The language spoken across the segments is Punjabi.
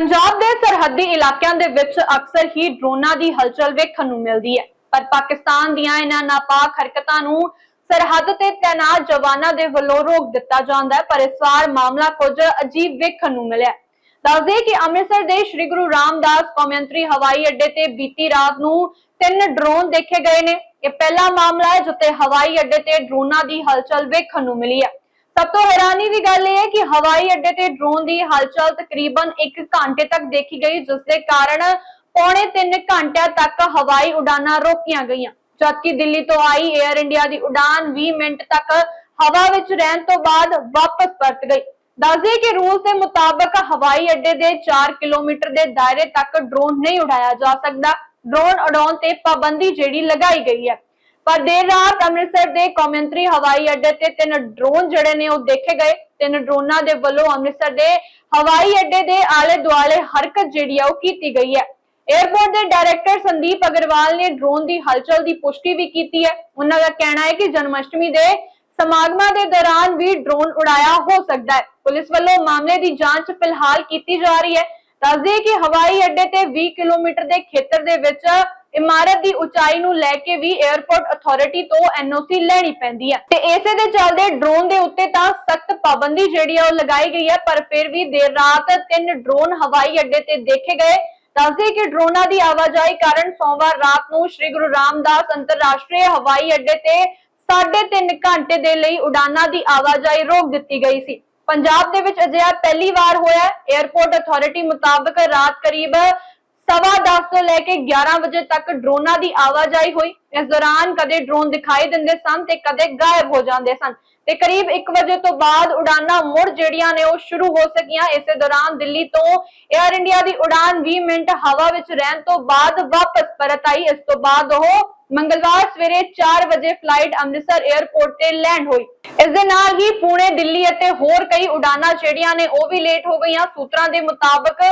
ਪੰਜਾਬ ਦੇ ਸਰਹੱਦੀ ਇਲਾਕਿਆਂ ਦੇ ਵਿੱਚ ਅਕਸਰ ਹੀ ਡਰੋਨਾਂ ਦੀ ਹਲਚਲ ਵੇਖਣ ਨੂੰ ਮਿਲਦੀ ਹੈ। ਪਰ ਪਾਕਿਸਤਾਨ ਦੀਆਂ ਇਹਨਾਂ ਨਾਪਾਕ ਹਰਕਤਾਂ ਨੂੰ ਸਰਹੱਦ ਤੇ ਤੈਨਾਤ ਜਵਾਨਾਂ ਦੇ ਵੱਲੋਂ ਰੋਕ ਦਿੱਤਾ ਜਾਂਦਾ ਹੈ, ਪਰ ਇਸ ਵਾਰ ਮਾਮਲਾ ਕੁਝ ਅਜੀਬ ਵੇਖਣ ਨੂੰ ਮਿਲਿਆ ਹੈ। ਦੱਸਦੇ ਕਿ ਅੰਮ੍ਰਿਤਸਰ ਦੇ ਸ੍ਰੀ ਗੁਰੂ ਰਾਮਦਾਸ ਕੌਮਾਂਤਰੀ ਹਵਾਈ ਅੱਡੇ ਤੇ ਬੀਤੀ ਰਾਤ ਨੂੰ ਤਿੰਨ ਡਰੋਨ ਦੇਖੇ ਗਏ ਨੇ। ਇਹ ਪਹਿਲਾ ਮਾਮਲਾ ਹੈ, ਜਿੱਥੇ ਹਵਾਈ ਅੱਡੇ ਤੇ ਡਰੋਨਾਂ ਦੀ ਹਲਚਲ ਵੇਖਣ ਨੂੰ ਮਿਲੀ ਹੈ। ਸਭ ਤੋਂ ਹੈਰਾਨੀ ਦੀ ਗੱਲ ਇਹ ਹੈ ਕਿ ਹਵਾਈ ਅੱਡੇ ਤੇ ਡਰੋਨ ਦੀ ਹਲਚਲ ਤਕਰੀਬਨ 1 ਘੰਟੇ ਤੱਕ ਦੇਖੀ ਗਈ, ਜਿਸ ਦੇ ਕਾਰਨ ਪੌਣੇ 3 ਘੰਟਿਆਂ ਤੱਕ ਹਵਾਈ ਉਡਾਨਾਂ ਰੋਕੀਆਂ ਗਈਆਂ। ਜਦਕਿ ਦਿੱਲੀ ਤੋਂ ਆਈ 에ਅਰ ਇੰਡੀਆ ਦੀ ਉਡਾਨ 20 ਮਿੰਟ ਤੱਕ ਹਵਾ ਵਿੱਚ ਰਹਿਣ ਤੋਂ ਬਾਅਦ ਵਾਪਸ ਪਰਤ ਗਈ। ਦੱਸਦੇ ਕਿ ਰੂਲ ਦੇ ਮੁਤਾਬਕ ਹਵਾਈ ਅੱਡੇ ਦੇ 4 ਕਿਲੋਮੀਟਰ ਦੇ ਦਾਇਰੇ ਤੱਕ ਡਰੋਨ ਨਹੀਂ ਉਡਾਇਆ ਜਾ ਸਕਦਾ। ਡਰੋਨ ਉਡਾਉਣ ਤੇ ਪਾਬੰਦੀ ਜਿਹੜੀ ਲਗਾਈ ਗਈ ਹੈ। ਪਰ ਦੇਰ ਰਾਤ ਅੰਮ੍ਰਿਤਸਰ ਦੇ ਕੌਮਾਂਤਰੀ ਹਵਾਈ ਅੱਡੇ ਤੇ ਤਿੰਨ ਡਰੋਨ ਜਿਹੜੇ ਨੇ ਉਹ ਦੇਖੇ ਗਏ। ਤਿੰਨ ਡਰੋਨਾਂ ਦੇ ਵੱਲੋਂ ਅੰਮ੍ਰਿਤਸਰ ਦੇ ਹਵਾਈ ਅੱਡੇ ਦੇ ਆਲੇ ਦੁਆਲੇ ਹਰਕਤ ਜਿਹੜੀ ਆ ਉਹ ਕੀਤੀ ਗਈ ਹੈ। 에ਅਰਪੋਰਟ ਦੇ ਡਾਇਰੈਕਟਰ ਸੰਦੀਪ ਅਗਰਵਾਲ ਨੇ ਡਰੋਨ ਦੀ ਹਲਚਲ ਦੀ ਪੁਸ਼ਟੀ ਵੀ ਕੀਤੀ ਹੈ। ਉਹਨਾਂ ਦਾ ਕਹਿਣਾ ਹੈ ਕਿ ਜਨਮਸ਼ਟਮੀ ਦੇ ਸਮਾਗਮਾਂ ਦੇ ਦੌਰਾਨ ਵੀ ਡਰੋਨ ਉਡਾਇਆ ਹੋ ਸਕਦਾ ਹੈ। ਪੁਲਿਸ ਵੱਲੋਂ ਮਾਮਲੇ ਦੀ ਜਾਂਚ ਫਿਲਹਾਲ ਕੀਤੀ ਜਾ ਰਹੀ ਹੈ। ਦੱਸਦੇ ਕਿ ਹਵਾਈ ਅੱਡੇ ਤੇ 20 ਕਿਲੋਮੀਟਰ ਦੇ ਖੇਤਰ ਦੇ ਵਿੱਚ ਇਮਾਰਤ ਦੀ ਉਚਾਈ ਨੂੰ ਲੈ ਕੇ ਵੀ 에ਅਰਪੋਰਟ ਅਥਾਰਟੀ ਤੋਂ ਐਨਓਸੀ ਲੈਣੀ ਪੈਂਦੀ ਹੈ। ਤੇ ਇਸੇ ਦੇ ਚੱਲਦੇ ਡਰੋਨ ਦੇ ਉੱਤੇ ਤਾਂ ਸਖਤ ਪਾਬੰਦੀ ਜਿਹੜੀ ਆ ਉਹ ਲਗਾਈ ਗਈ ਹੈ, ਪਰ ਫਿਰ ਵੀ ਦੇਰ ਰਾਤ ਤਿੰਨ ਡਰੋਨ ਹਵਾਈ ਅੱਡੇ ਤੇ ਦੇਖੇ ਗਏ। ਦੱਸਦੇ ਕਿ ਡਰੋਨਾਂ ਦੀ ਆਵਾਜਾਈ ਕਾਰਨ ਸੋਮਵਾਰ ਰਾਤ ਨੂੰ ਸ੍ਰੀ ਗੁਰੂ ਰਾਮਦਾਸ ਅੰਤਰਰਾਸ਼ਟਰੀ ਹਵਾਈ ਅੱਡੇ ਤੇ 3.5 ਘੰਟੇ ਦੇ ਲਈ ਉਡਾਨਾਂ ਦੀ ਆਵਾਜਾਈ ਰੋਕ ਦਿੱਤੀ ਗਈ ਸੀ। ਪੰਜਾਬ ਦੇ ਵਿੱਚ ਅਜਿਹਾ ਪਹਿਲੀ ਵਾਰ ਹੋਇਆ। ਹੈ 에ਅਰਪੋਰਟ ਅਥਾਰਟੀ ਮੁਤਾਬਕ ਰਾਤ ਕਰੀਬ ਸਵਾ 10 ਤੋਂ ਲੈ ਕੇ 11 ਵਜੇ ਤੱਕ ਡਰੋਨਾਂ ਦੀ ਆਵਾਜਾਈ ਹੋਈ। ਇਸ ਦੌਰਾਨ ਕਦੇ ਡਰੋਨ ਦਿਖਾਈ ਦਿੰਦੇ ਸਨ ਤੇ ਕਦੇ ਗਾਇਬ ਹੋ ਜਾਂਦੇ ਸਨ। ਤੇ ਕਰੀਬ 1 ਵਜੇ ਤੋਂ ਬਾਅਦ ਉਡਾਨਾਂ ਮੁੜ ਜਿਹੜੀਆਂ ਨੇ ਉਹ ਸ਼ੁਰੂ ਹੋ ਸਕੀਆਂ। ਇਸੇ ਦੌਰਾਨ ਦਿੱਲੀ ਤੋਂ 에ਅਰ ਇੰਡੀਆ ਦੀ ਉਡਾਨ 20 ਮਿੰਟ ਹਵਾ ਵਿੱਚ ਰਹਿਣ ਤੋਂ ਬਾਅਦ ਵਾਪਸ ਪਰਤ ਆਈ। ਇਸ ਤੋਂ ਬਾਅਦ ਉਹ ਮੰਗਲਵਾਰ ਸਵੇਰੇ 4 ਵਜੇ ਫਲਾਈਟ ਅੰਮ੍ਰਿਤਸਰ 에ਅਰਪੋਰਟ ਤੇ ਲੈਂਡ ਹੋਈ। ਇਸ ਦੇ ਨਾਲ ਹੀ ਪੁਣੇ, ਦਿੱਲੀ ਅਤੇ ਹੋਰ ਕਈ ਉਡਾਨਾਂ ਜਿਹੜੀਆਂ ਨੇ ਉਹ ਵੀ ਲੇਟ ਹੋ ਗਈਆਂ। ਸੂਤਰਾਂ ਦੇ ਮੁਤਾਬਕ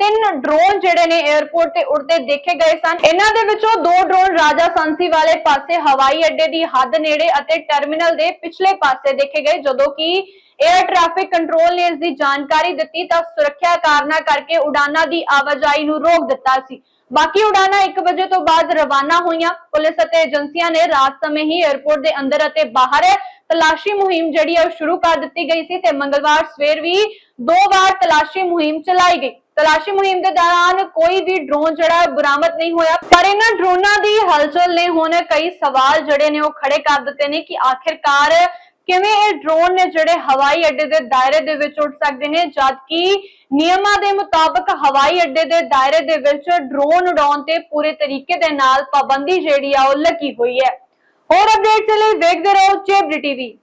ਤਿੰਨ ਡਰੋਨ ਜਿਹੜੇ ਨੇ 에ਅਰਪੋਰਟ ਤੇ ਉੱਡਦੇ ਦੇਖੇ ਗਏ ਸਨ। ਇਹਨਾਂ ਦੇ ਵਿੱਚੋਂ ਦੋ ਡਰੋਨ ਰਾਜਾ ਸੰਸੀ ਵਾਲੇ ਪਾਸੇ ਹਵਾਈ ਅੱਡੇ ਦੀ ਹੱਦ ਨੇੜੇ ਅਤੇ ਟਰਮੀਨਲ ਦੇ ਪਿਛਲੇ ਪਾਸੇ ਦੇਖੇ ਗਏ। ਜਦੋਂ ਕਿ 에ਅਰ ਟ੍ਰੈਫਿਕ ਕੰਟਰੋਲ ਨੇ ਇਸ ਦੀ ਜਾਣਕਾਰੀ ਦਿੱਤੀ ਤਾਂ ਸੁਰੱਖਿਆ ਕਾਰਨਾਂ ਕਰਕੇ ਉਡਾਨਾਂ ਦੀ ਆਵਾਜਾਈ ਨੂੰ ਰੋਕ ਦਿੱਤਾ ਸੀ। ਬਾਕੀ ਉਡਾਨਾਂ 1 ਵਜੇ ਤੋਂ ਬਾਅਦ ਰਵਾਨਾ ਹੋਈਆਂ। ਪੁਲਿਸ ਅਤੇ ਏਜੰਸੀਆਂ ਨੇ ਰਾਤ ਸਮੇਂ ਹੀ 에ਅਰਪੋਰਟ ਦੇ ਅੰਦਰ ਅਤੇ ਬਾਹਰ ਤਲਾਸ਼ੀ ਮੁਹਿੰਮ ਜਿਹੜੀ ਉਹ ਸ਼ੁਰੂ ਕਰ ਦਿੱਤੀ ਗਈ ਸੀ ਤੇ ਮੰਗਲਵਾਰ ਸਵੇਰ ਵੀ ਦੋ ਵਾਰ ਤਲਾਸ਼ੀ ਮੁਹਿੰਮ ਚਲਾਈ ਗਈ। ਤਲਾਸ਼ੀ ਮੁਹਿੰਮ ਦੇ ਦੌਰਾਨ ਕੋਈ ਵੀ ਡਰੋਨ ਜਿਹੜਾ ਬਰਾਮਦ ਨਹੀਂ ਹੋਇਆ। ਪਰ ਇਹਨਾਂ ਡਰੋਨਾਂ ਦੀ ਹਲਚਲ ਨੇ ਹੁਣ ਕਈ ਸਵਾਲ ਜਿਹੜੇ ਨੇ ਉਹ ਖੜੇ ਕਰ ਦਿੱਤੇ ਨੇ ਕਿ ਆਖਿਰਕਾਰ ਕਿਵੇਂ ਇਹ ਡਰੋਨ ਨੇ ਜਿਹੜੇ ਹਵਾਈ ਅੱਡੇ ਦੇ ਦਾਇਰੇ ਦੇ ਵਿੱਚ ਉੱਡ ਸਕਦੇ ਨੇ, ਜਦਕਿ ਨਿਯਮਾਂ ਦੇ ਮੁਤਾਬਕ ਹਵਾਈ ਅੱਡੇ ਦੇ ਦਾਇਰੇ ਦੇ ਵਿੱਚ ਡਰੋਨ ਉਡਾਉਣ ਤੇ ਪੂਰੇ ਤਰੀਕੇ ਦੇ ਨਾਲ ਪਾਬੰਦੀ ਜਿਹੜੀ ਆ, ਉਹ ਲੱਗੀ ਹੋਈ ਹੈ। ਹੋਰ ਅਪਡੇਟਸ ਲਈ ਵੇਖਦੇ ਰਹੋ ਚੇਬਰੀ ਟੀਵੀ।